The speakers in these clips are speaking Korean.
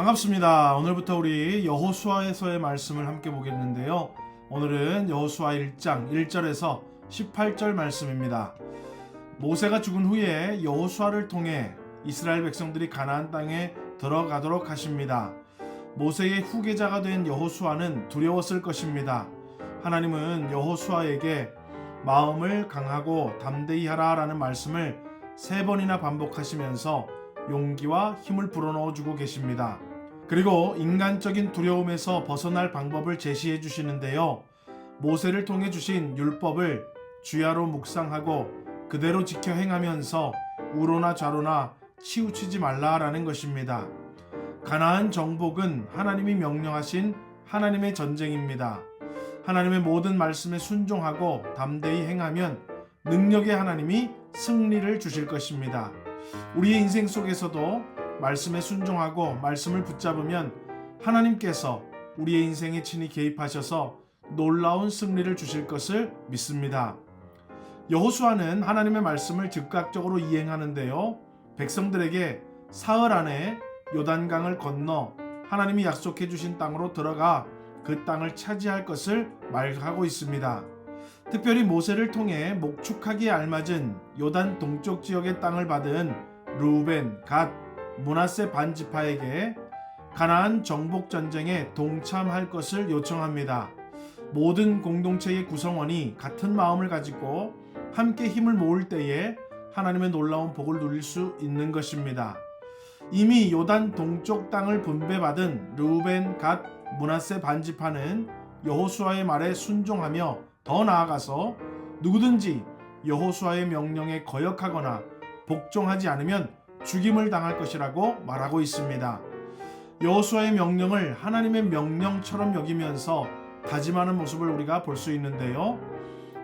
반갑습니다. 오늘부터 우리 여호수아에서의 말씀을 함께 보겠는데요. 오늘은 여호수아 1장 1절에서 18절 말씀입니다. 모세가 죽은 후에 여호수아를 통해 이스라엘 백성들이 가나안 땅에 들어가도록 하십니다. 모세의 후계자가 된 여호수아는 두려웠을 것입니다. 하나님은 여호수아에게 마음을 강하고 담대히 하라라는 말씀을 세 번이나 반복하시면서 용기와 힘을 불어넣어 주고 계십니다. 그리고 인간적인 두려움에서 벗어날 방법을 제시해 주시는데요. 모세를 통해 주신 율법을 주야로 묵상하고 그대로 지켜 행하면서 우로나 좌로나 치우치지 말라라는 것입니다. 가나안 정복은 하나님이 명령하신 하나님의 전쟁입니다. 하나님의 모든 말씀에 순종하고 담대히 행하면 능력의 하나님이 승리를 주실 것입니다. 우리의 인생 속에서도 말씀에 순종하고 말씀을 붙잡으면 하나님께서 우리의 인생에 친히 개입하셔서 놀라운 승리를 주실 것을 믿습니다. 여호수아는 하나님의 말씀을 즉각적으로 이행하는데요. 백성들에게 사흘 안에 요단강을 건너 하나님이 약속해 주신 땅으로 들어가 그 땅을 차지할 것을 말하고 있습니다. 특별히 모세를 통해 목축하기에 알맞은 요단 동쪽 지역의 땅을 받은 루벤, 갓, 문하세 반지파에게 가나안 정복 전쟁에 동참할 것을 요청합니다. 모든 공동체의 구성원이 같은 마음을 가지고 함께 힘을 모을 때에 하나님의 놀라운 복을 누릴 수 있는 것입니다. 이미 요단 동쪽 땅을 분배받은 르우벤, 갓, 문하세 반지파는 여호수아의 말에 순종하며 더 나아가서 누구든지 여호수아의 명령에 거역하거나 복종하지 않으면 죽임을 당할 것이라고 말하고 있습니다. 여호수아의 명령을 하나님의 명령처럼 여기면서 다짐하는 모습을 우리가 볼 수 있는데요.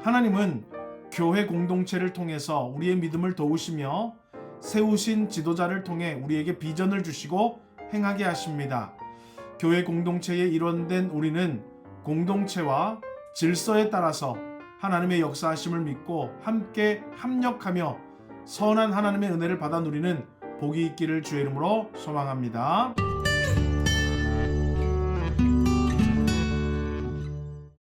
하나님은 교회 공동체를 통해서 우리의 믿음을 도우시며 세우신 지도자를 통해 우리에게 비전을 주시고 행하게 하십니다. 교회 공동체의 일원된 우리는 공동체와 질서에 따라서 하나님의 역사하심을 믿고 함께 합력하며 선한 하나님의 은혜를 받아 누리는 복이 있기를 주의 이름으로 소망합니다.